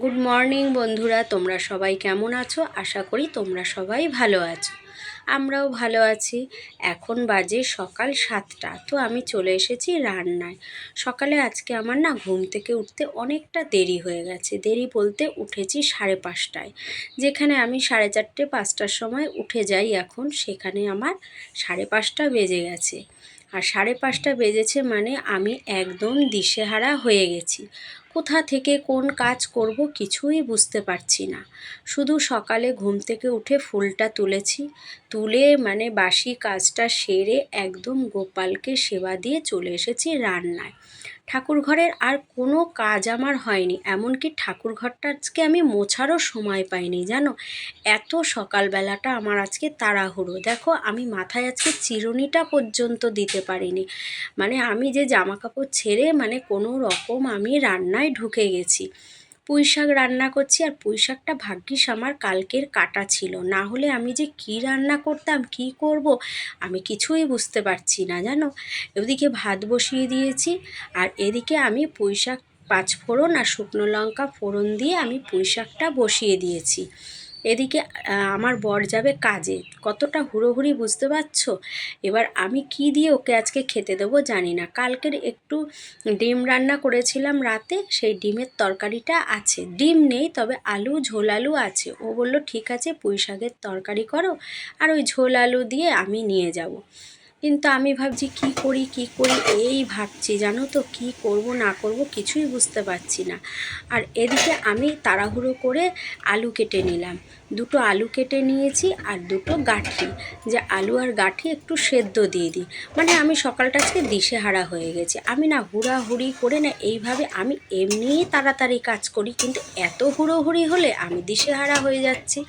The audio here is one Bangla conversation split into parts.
গুড মর্নিং বন্ধুরা। তোমরা সবাই কেমন আছো? আশা করি তোমরা সবাই ভালো আছো। আমরাও ভালো আছি। এখন বাজে সকাল সাতটা, তো আমি চলে এসেছি রান্নায়। সকালে আজকে আমার না ঘুম থেকে উঠতে অনেকটা দেরি হয়ে গেছে। দেরি বলতে উঠেছি সাড়ে পাঁচটায়। যেখানে আমি সাড়ে চারটে, পাঁচটার সময় উঠে যাই এখন, সেখানে আমার সাড়ে পাঁচটা বেজে গেছে। আর সাড়ে পাঁচটা বেজেছে মানে আমি একদম দিশেহারা হয়ে গেছি। কোথা থেকে কোন কাজ করব কিছুই বুঝতে পারছি না। শুধু সকালে ঘুম থেকে উঠে ফুলটা তুলেছি। তুলে মানে বাসি কাজটা সেরে একদম গোপালকে সেবা দিয়ে চলে এসেছি রান্নায়। ঠাকুর ঘরের আর কোনো কাজ আমার হয়নি, এমনকি ঠাকুর ঘরটা আজকে আমি মোছারও সময় পাইনি, জানো? এত সকালবেলাটা আমার আজকে তাড়াহুড়ো। দেখো, আমি মাথায় আজকে চিরুনিটা পর্যন্ত দিতে পারিনি। মানে আমি যে জামা কাপড় ছেড়ে মানে কোনো রকম আমি রান্নায় ঢুকে গেছি। পুঁই শাক রান্না করছি আর পুঁই শাকটা ভাগ্যিস আমার কালকের কাটা ছিল। না হলে আমি যে কি রান্না করতাম, কি করব, আমি কিছুই বুঝতে পারছি না, জানো? ওদিকে ভাত বসিয়ে দিয়েছি আর এদিকে আমি পুঁই শাক পাঁচফোড়ন আর শুকনো লঙ্কা ফোড়ন দিয়ে আমি পুঁই শাকটা বসিয়ে দিয়েছি। এদিকে আমার বর যাবে কাজে। কতটা হুড়োহুড়ি বুঝতে পারছ? এবার আমি কি দিয়ে ওকে আজকে খেতে দেবো জানি না। কালকের একটু ডিম রান্না করেছিলাম রাতে, সেই ডিমের তরকারিটা আছে। ডিম নেই, তবে আলু, ঝোল আলু আছে। ও বলল, ঠিক আছে, পুঁই শাকের তরকারি করো, আর ওই ঝোল আলু দিয়ে আমি নিয়ে যাব। কিন্তু আমি ভাবছি, কি করি কি করি? এই ভাবছি, জানো তো? কি করব, না করব কিছুই বুঝতে পারছি না। আর এদিকে আমি তাড়াহুড়ো করে আলু কেটে নিলাম। দুটো আলু কেটে নিয়েছি আর দুটো গাঠি। যে আলু আর গাঠি একটু সেদ্ধ দিয়ে দিই। মানে আমি সকালটা আজকে দিশেহারা হয়ে গেছে। আমি না হুড়াহুড়ি করে না এইভাবে আমি এমনিই তাড়াতাড়ি কাজ করি, কিন্তু এত হুড়োহুড়ি হলে আমি দিশেহারা হয়ে যাচ্ছি।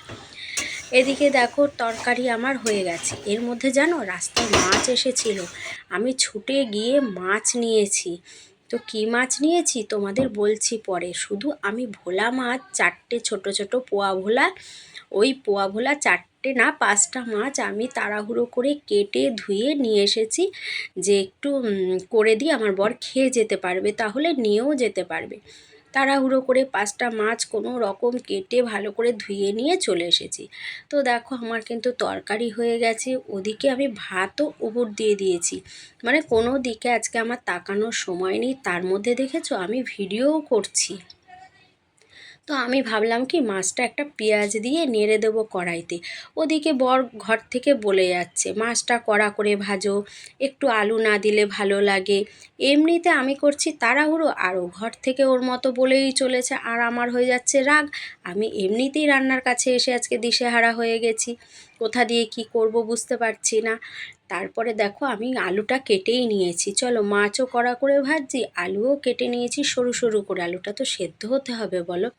এদিকে দেখো তরকারি আমার হয়ে গেছে। এর মধ্যে জানো রাস্তায় মাছ এসেছিল। আমি ছুটে গিয়ে মাছ নিয়েছি। তো কী মাছ নিয়েছি তোমাদের বলছি পরে। শুধু আমি ভোলা মাছ, চারটে ছোট ছোট পোয়া ভোলা, ওই পোয়া ভোলা চারটে না, পাঁচটা মাছ আমি তাড়াহুড়ো করে কেটে ধুয়ে নিয়ে এসেছি যে একটু করে দিয়ে আমার বর খেয়ে যেতে পারবে, তাহলে নিয়েও যেতে পারবে। তাড়াহুড়ো করে পাঁচটা মাছ কোনো রকম কেটে ভালো করে ধুয়ে নিয়ে চলে এসেছি। তো দেখো আমার কিন্তু তরকারি হয়ে গেছে, ওদিকে আমি ভাতও উপর দিয়ে দিয়েছি। মানে কোনো দিকে আজকে আমার তাকানোর সময় নেই, তার মধ্যে দেখেছ আমি ভিডিওও করছি। তো আমি ভাবলাম কি, মাছটা একটা পেঁয়াজ দিয়ে নেড়ে দেবো কড়াইতে। ওদিকে বর ঘর থেকে বলে যাচ্ছে, মাছটা কড়া করে ভাজো, একটু আলু না দিলে ভালো লাগে। এমনিতে আমি করছি তাড়াহুড়ো আরও ঘর থেকে ওর মতো বলেই চলেছে, আর আমার হয়ে যাচ্ছে রাগ। আমি এমনিতেই রান্নার কাছে এসে আজকে দিশেহারা হয়ে গেছি। কোথা দিয়ে কি করব বুঝতে পারছি না। তারপরে দেখো, আমি আলুটা কেটেই নিয়েছি। চলো, মাছও কড়া করে ভাজছি, আলুও কেটে নিয়েছি, সরু সরু করে। আলুটা তো সেদ্ধ হতে হবে, বলো।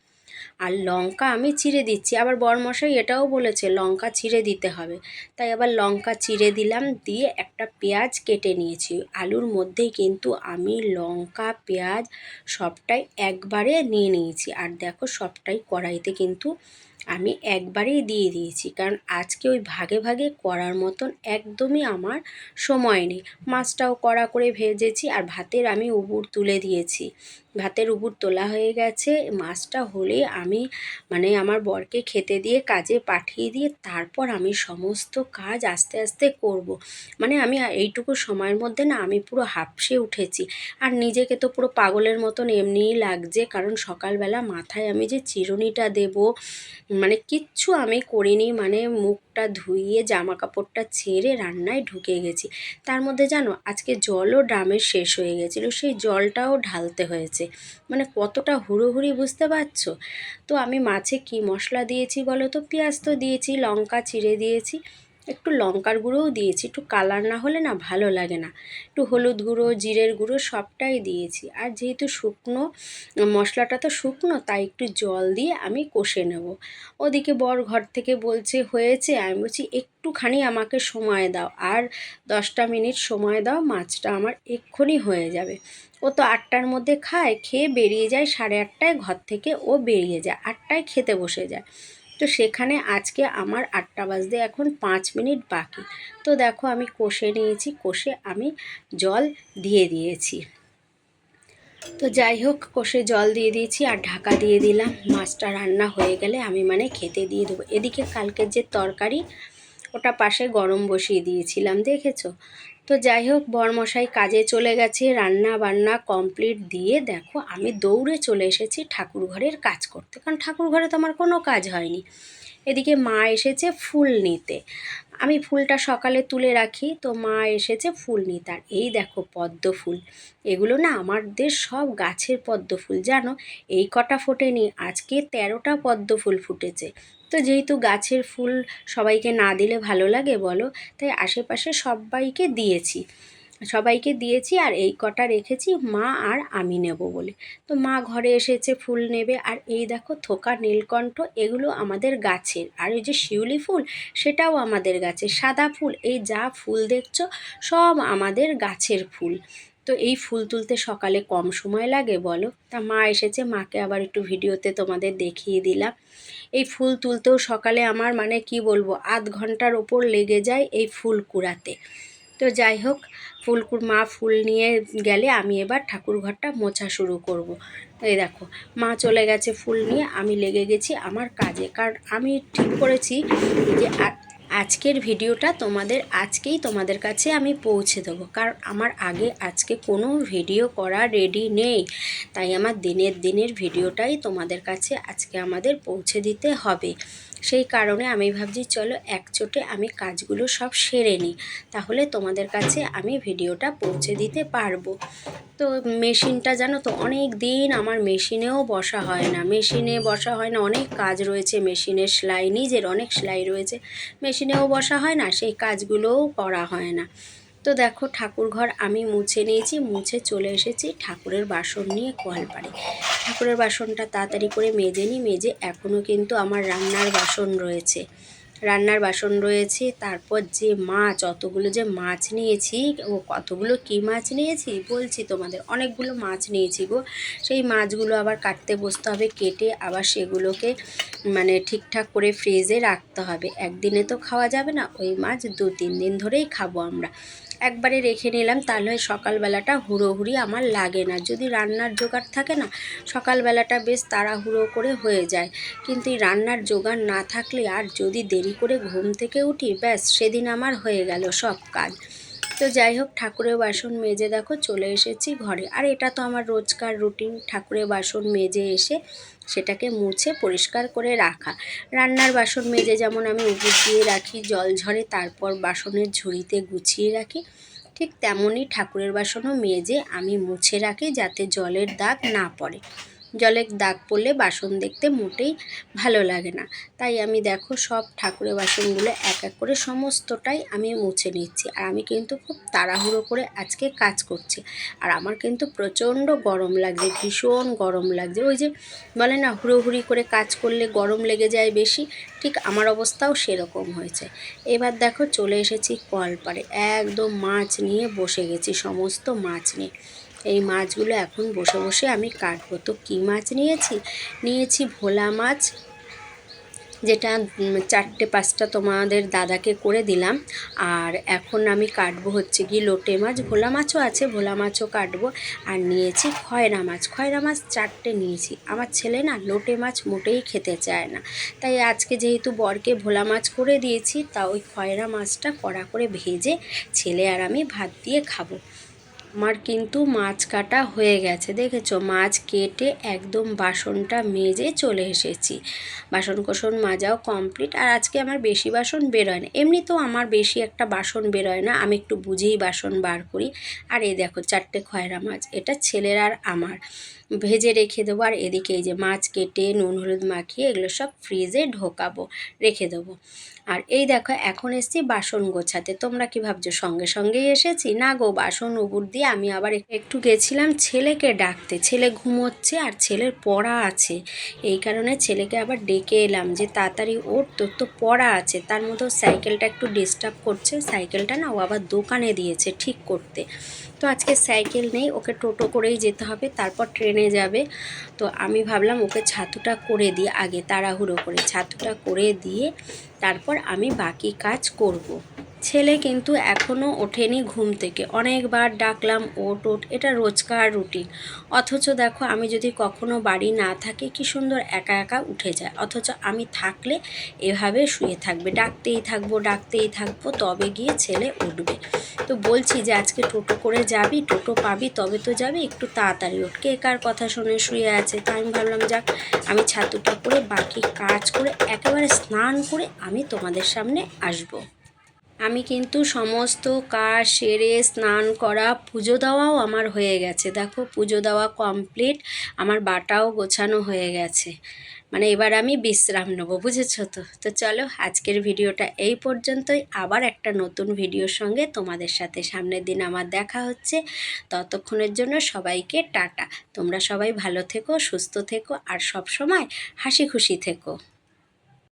আর লঙ্কা আমি চিড়ে দিচ্ছি। আবার বরমশাই এটাও বলেছে, লঙ্কা চিড়ে দিতে হবে। তাই আবার লঙ্কা চিড়ে দিলাম, দিয়ে একটা পেঁয়াজ কেটে নিয়েছি। আলুর মধ্যেই কিন্তু আমি লঙ্কা, পেঁয়াজ সবটাই একবারে নিয়ে নিয়েছি। আর দেখো সবটাই কড়াইতে কিন্তু আমি একবারেই দিয়ে দিয়েছি। কারণ আজকে ওই ভাগে ভাগে করার মতন একদমই আমার সময় নেই। মাছটাও কড়া করে ভেজেছি আর ভাতের আমি উবুর তুলে দিয়েছি। ভাতের উপর তোলা হয়ে গেছে মাছটা হলে আমি মানে আমার বরকে খেতে দিয়ে কাজে পাঠিয়ে দিয়ে তারপর আমি সমস্ত কাজ আস্তে আস্তে করব। মানে আমি এইটুকু সময়ের মধ্যে না আমি পুরো হাঁপসে উঠেছি আর নিজেকে তো পুরো পাগলের মতন এমনিই লাগছে, কারণ সকালবেলা মাথায় আমি যে চিরুনিটা দেব মানে কিচ্ছু আমি করিনি মানে মুখটা ধুইয়ে জামা কাপড়টা ছেড়ে রান্নায় ঢুকে গেছি। তার মধ্যে জানো, আজকে জলও ড্রামের শেষ হয়ে গেছিল, সেই জলটাও ঢালতে হয়েছে। মানে কতটা হুড়োহুড়ি বুঝতে পারছ? তো আমি মাছে কি মশলা দিয়েছি বলো তো? পেঁয়াজ তো দিয়েছি, লঙ্কা চিড়ে দিয়েছি। একটু লঙ্কার গুঁড়োও দিয়েছি, একটু কালার না হলে না ভালো লাগে না। একটু হলুদ গুঁড়ো, জিরের গুঁড়ো সবটাই দিয়েছি। আর যেহেতু শুকনো, মশলাটা তো শুকনো, তাই একটু জল দিয়ে আমি কষে নেব। ওদিকে বর ঘর থেকে বলছে, হয়েছে। আমি বলছি, একটুখানি আমাকে সময় দাও। আর দশটা মিনিট সময় দাও, মাছটা আমার এক্ষুনি হয়ে যাবে। ও তো আটটার মধ্যে খায়, খেয়ে বেরিয়ে যায়, সাড়ে আটটায় ঘর থেকে ও বেরিয়ে যায়, আটটায় খেতে বসে যায়। তো সেখানে আজকে আমার আটটা বাজতে এখন পাঁচ মিনিট বাকি। তো দেখো আমি কষে নিয়েছি, কষে আমি জল দিয়ে দিয়েছি। তো যাই হোক, কষে জল দিয়ে দিয়েছি আর ঢাকা দিয়ে দিলাম। মাছটা রান্না হয়ে গেলে আমি মানে খেতে দিয়ে দেবো। এদিকে কালকের যে তরকারি, ওটা পাশে গরম বসিয়ে দিয়েছিলাম, দেখেছ? তো যাই হোক, বরমশাই কাজে চলে গেছে, রান্না বান্না কমপ্লিট দিয়ে দেখো আমি দৌড়ে চলে এসেছি ঠাকুর ঘরের কাজ করতে। কারণ ঠাকুর ঘরে তো আমার কোনো কাজ হয়নি। এদিকে মা এসেছে ফুল নিতে। আমি ফুলটা সকালে তুলে রাখি। তো মা এসেছে ফুল নিতে। আর এই দেখো পদ্ম ফুল। এগুলো না আমাদের সব গাছের পদ্ম ফুল, জানো? এই কটা ফোটেনি, আজকে তেরোটা পদ্ম ফুল ফুটেছে। তো যেহেতু গাছের ফুল সবাইকে না দিলে ভালো লাগে বলো, তাই আশেপাশে সবাইকে দিয়েছি। সবাইকে দিয়েছি আর এই কটা রেখেছি মা আর আমি নেব বলে। তো মা ঘরে এসেছে, ফুল নেবে। আর এই দেখো থোকা, নীলকণ্ঠ এগুলো আমাদের গাছের। আর ওই যে শিউলি ফুল, সেটাও আমাদের গাছের। সাদা ফুল, এই যা ফুল দেখছ সব আমাদের গাছের ফুল। তো এই ফুল তুলতে সকালে কম সময় লাগে বলো? তা মা এসেছে, মাকে আবার একটু ভিডিওতে তোমাদের দেখিয়ে দিলাম। এই ফুল তুলতেও সকালে আমার মানে কি বলব, আধ ঘণ্টার ওপর লেগে যায় এই ফুল কুড়াতে। তো যাই হোক, ফুল মা ফুল নিয়ে গেলে আমি এবার ঠাকুর ঘরটা মোছা শুরু করব। এই দেখো, মা চলে গেছে ফুল নিয়ে, আমি লেগে গেছি আমার কাজে। কারণ আমি ঠিক করেছি যে আজকের ভিডিওটা তোমাদের, আজকেই তোমাদের কাছে আমি পৌঁছে দেবো। কারণ আমার আগে আজকে কোনো ভিডিও করা রেডি নেই। তাই আমার দিনের দিনের ভিডিওটাই তোমাদের কাছে আজকে আমাদের পৌঁছে দিতে হবে। সেই কারণে আমি ভাবছি, চলো একচোটে আমি কাজগুলো সব সেরে নিই। তাহলে তোমাদের কাছে আমি ভিডিওটা পৌঁছে দিতে পারব। তো মেশিনটা জানো তো অনেক দিন আমার মেশিনেও বসা হয় না। মেশিনে বসা হয় না, অনেক কাজ রয়েছে মেশিনের সেলাই, নিজের অনেক সেলাই রয়েছে। মেশিনেও বসা হয় না, সেই কাজগুলোও করা হয় না। তো দেখো ঠাকুর ঘর আমি মুছে নিয়েছি, মুছে চলে এসেছি ঠাকুরের বাসন নিয়ে কলপাড়ে ঠাকুরের বাসনটা তাড়াতাড়ি করে মেজে নিই, মেজে এখনও কিন্তু আমার রান্নার বাসন রয়েছে। রান্নার বাসন রয়েছে, তারপর যে মাছ, অতগুলো যে মাছ নিয়েছি, ও কতগুলো কী মাছ নিয়েছি বলছি তোমাদের, অনেকগুলো মাছ নিয়েছি গো। সেই মাছগুলো আবার কাটতে বসতে হবে, কেটে আবার সেগুলোকে মানে ঠিকঠাক করে ফ্রিজে রাখতে হবে। একদিনে তো খাওয়া যাবে না, ওই মাছ দু তিন দিন ধরেই খাব আমরা। একবারে রেখে নিলাম, তাহলে সকালবেলাটা হুড়োহুড়ি আমার লাগে না। যদি রান্নার জোগাড় থাকে না, সকালবেলাটা বেশ তাড়াহুড়ো করে হয়ে যায়। কিন্তু এই রান্নার জোগাড় না থাকলে আর যদি দেরি করে ঘুম থেকে উঠি, ব্যাস, সেদিন আমার হয়ে গেল সব কাজ। তো যাই হোক, ঠাকুরের বাসন মেজে দেখো, চলে এসেছি ঘরে। আর এটা তো আমার রোজকার রুটিন, ঠাকুরের বাসন মেজে এসে সেটাকে মুছে পরিষ্কার করে রাখা। রান্নার বাসন মেজে যেমন আমি উপর দিয়ে রাখি, জল ঝরে তারপর বাসনের ঝুড়িতে গুছিয়ে রাখি, ঠিক তেমনই ঠাকুরের বাসনও মেজে আমি মুছে রাখি যাতে জলের দাগ না পড়ে। জলের দাগ পড়লে বাসন দেখতে মোটেই ভালো লাগে না। তাই আমি দেখো সব ঠাকুরের বাসনগুলো এক এক করে সমস্তটাই আমি মুছে নিচ্ছি। আর আমি কিন্তু খুব তাড়াহুড়ো করে আজকে কাজ করছি। আর আমার কিন্তু প্রচণ্ড গরম লাগছে, ভীষণ গরম লাগছে। ওই যে বলে না, হুড়োহুড়ি করে কাজ করলে গরম লেগে যায় বেশি, ঠিক আমার অবস্থাও সেরকম হয়েছে। এবার দেখো চলে এসেছি কলপাড়ে একদম মাছ নিয়ে বসে গেছি, সমস্ত মাছ নিয়ে। এই মাছগুলো এখন বসে বসে আমি কাটবো। তো কী মাছ নিয়েছি? নিয়েছি ভোলা মাছ, যেটা চারটে পাঁচটা তোমাদের দাদাকে করে দিলাম। আর এখন আমি কাটবো হচ্ছে কি লোটে মাছ। ভোলা মাছও আছে, ভোলা মাছও কাটবো। আর নিয়েছি খয়রা মাছ। খয়রা মাছ চারটে নিয়েছি। আমার ছেলে না লোটে মাছ মোটেই খেতে চায় না। তাই আজকে যেহেতু বরকে ভোলা মাছ করে দিয়েছি, তা ওই খয়রা মাছটা কড়া করে ভেজে ছেলে আর আমি ভাত দিয়ে খাব। আমার কিন্তু মাছ কাটা হয়ে গেছে, দেখেছ? মাছ কেটে একদম বাসনটা মেজে চলে এসেছি। বাসন কোসন মাজাও কমপ্লিট আর আজকে আমার বেশি বাসন বেরোয় না। এমনিতেও আমার বেশি একটা বাসন বেরোয় না, আমি একটু বুঝেই বাসন বার করি। আর এই দেখো, চারটে খয়রা মাছ, এটা ছেলের আর আমার। ভেজে রেখে দেবো, আর এদিকে এই যে মাছ কেটে, নুন, হলুদ মাখিয়ে, এগুলো সব ফ্রিজে ঢোকাবো, রেখে দেবো। আর এই দেখো, এখন এসছি বাসন গোছাতে। তোমরা কি ভাবছ, সঙ্গে সঙ্গেই এসেছি? না গো, বাসন উবুর দিয়ে আমি আবার একটু গেছিলাম ছেলেকে ডাকতে। ছেলে ঘুমোচ্ছে আর ছেলের পড়া আছে। এই কারণে ছেলেকে আবার ডেকে এলাম যে তাড়াতাড়ি ওর তোর তো পড়া আছে। তার মধ্যেও সাইকেলটা একটু ডিস্টার্ব করছে। সাইকেলটা না ও আবার দোকানে দিয়েছে ঠিক করতে। তো আজকে সাইকেল নেই, ওকে টোটো করেই যেতে হবে, তারপর ট্রেনে যাবে। তো আমি ভাবলাম ওকে ছাতুটা করে দিই আগে, তাড়াহুড়ো করে। ছাতুটা করে দিয়ে তারপর আমি বাকি কাজ করব। ছেলে কিন্তু এখনও ওঠেনি ঘুম থেকে। অনেকবার ডাকলাম ওট ওট এটা রোজকার রুটিন। অথচ দেখো, আমি যদি কখনো বাড়ি না থাকি, কি সুন্দর একা একা উঠে যায়। অথচ আমি থাকলে এভাবে শুয়ে থাকবে। ডাকতেই থাকব ডাকতেই থাকব, তবে গিয়ে ছেলে উঠবে। তো বলছি যে, আজকে টোটো করে যাবি, টোটো পাবি, তবে তো যাবি, একটু তাড়াতাড়ি ওঠ। কে কার কথা শুনে শুয়ে আছে, তাই আমি ভাবলাম, যাক, আমি ছাতুটা করে বাকি কাজ করে একেবারে স্নান করে আমি তোমাদের সামনে আসব। আমি কিন্তু সমস্ত কাজ সেরে স্নান করা, পুজো দেওয়াও আমার হয়ে গেছে। দেখো, পুজো দেওয়া কমপ্লিট আমার বাটাও গোছানো হয়ে গেছে। মানে এবার আমি বিশ্রাম নেব, বুঝেছ তো? তো চলো, আজকের ভিডিওটা এই পর্যন্তই। আবার একটা নতুন ভিডিওর সঙ্গে তোমাদের সাথে সামনের দিন আমার দেখা হচ্ছে। ততক্ষণের জন্য সবাইকে টাটা। তোমরা সবাই ভালো থেকো, সুস্থ থেকো, আর সব সময় হাসি খুশি থেকো।